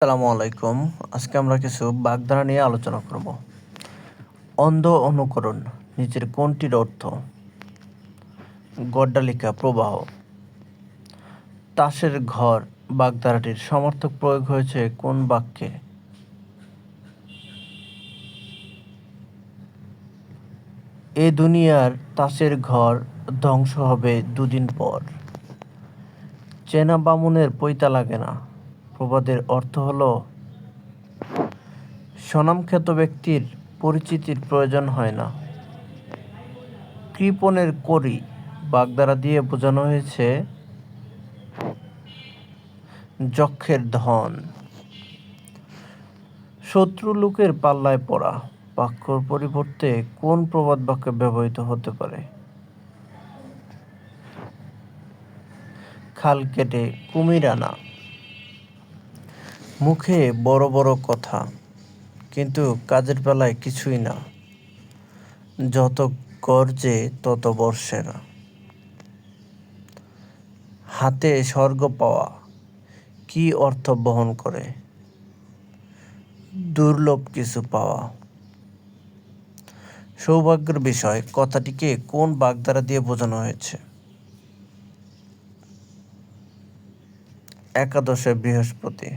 আসসালামু আলাইকুম। আজকে আমরা কিছু বাগধারা নিয়ে আলোচনা করব। অন্ধ অনুকরণ, নিচের কোনটির অর্থ? গড্ডালিকা, প্রবাহ। তাসের ঘর, বাগধারাটির সমর্থক প্রয়োগ হয়েছে কোন বাক্যে? এ দুনিয়ার তাসের ঘর ধ্বংস হবে দুদিন পর। চেনা বামুনের পৈতা লাগে না। প্রবাদের অর্থ হল স্বনামখ্যাত ব্যক্তির পরিচিতির প্রয়োজন হয় না। কৃপণের করি বাগদারা দিয়ে বোঝানো হয়েছে যক্ষের ধন। শত্রু লোকের পাল্লায় পড়া বাক্যর পরিবর্তে কোন প্রবাদ বাক্য ব্যবহৃত হতে পারে? খাল কেটে কুমির আনা। মুখে বড় বড় কথা, কিন্তু কাজের বেলায় কিছুই না। যত গর্জে তত বর্ষে না। হাতে স্বর্গ পাওয়া কি অর্থ বহন করে? দুর্লভ কিছু পাওয়া। সৌভাগ্যের বিষয়, কথাটিকে কোন বাগধারা দিয়ে বোঝানো হয়েছে? একাদশে বৃহস্পতি।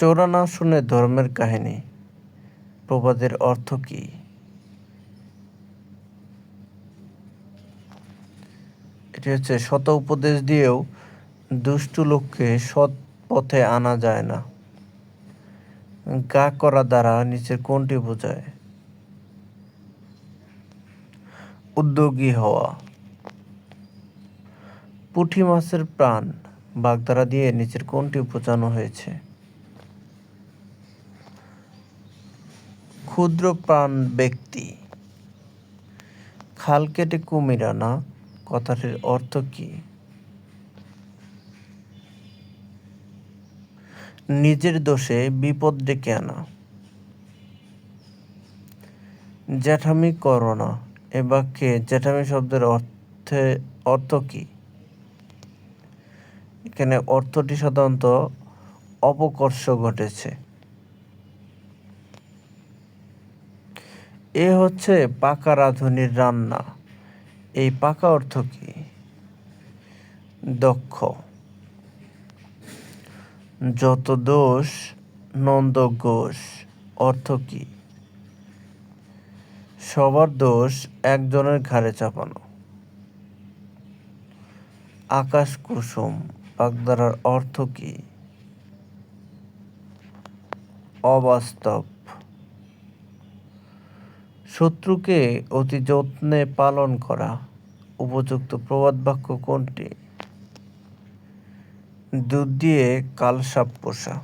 চৌরানা শুনে ধর্মের কাহিনী। প্রবাদের অর্থ কি? এটি হচ্ছে শত উপদেশ দিয়েও দুষ্টু লোককে সৎ পথে আনা যায় না। গা করা দ্বারা নিচের কোনটি বোঝায়। উদ্যোগী হওয়া। পুঁটি মাছের প্রাণ বাগধারা দিয়ে নিচের কোনটি বোঝানো হয়েছে। ক্ষুদ্র প্রাণ ব্যক্তি। খাল কেটে কুমির আনা, কথাটির অর্থ কি? নিজের দোষে বিপদ ডেকে আনা। জ্যাঠামি করোনা এ বাক্যে জ্যাঠামি শব্দের অর্থে, অর্থ কি? এখানে অর্থটি সাধারণত অপকর্ষ ঘটেছে। এ হচ্ছে পাকা রাঁধুনির রান্না। এই পাকা অর্থ কি? দক্ষ। যত দোষ, নন্দ ঘোষ, অর্থ কি? সবার দোষ একজনের ঘাড়ে চাপানো। আকাশ কুসুম বাগদারার অর্থ কি? অবাস্তব। শত্রুকে অতি যত্নে পালন করা উপযুক্ত প্রবাদ বাক্য কোনটি? দুধ দিয়ে কালসাপ পোষা।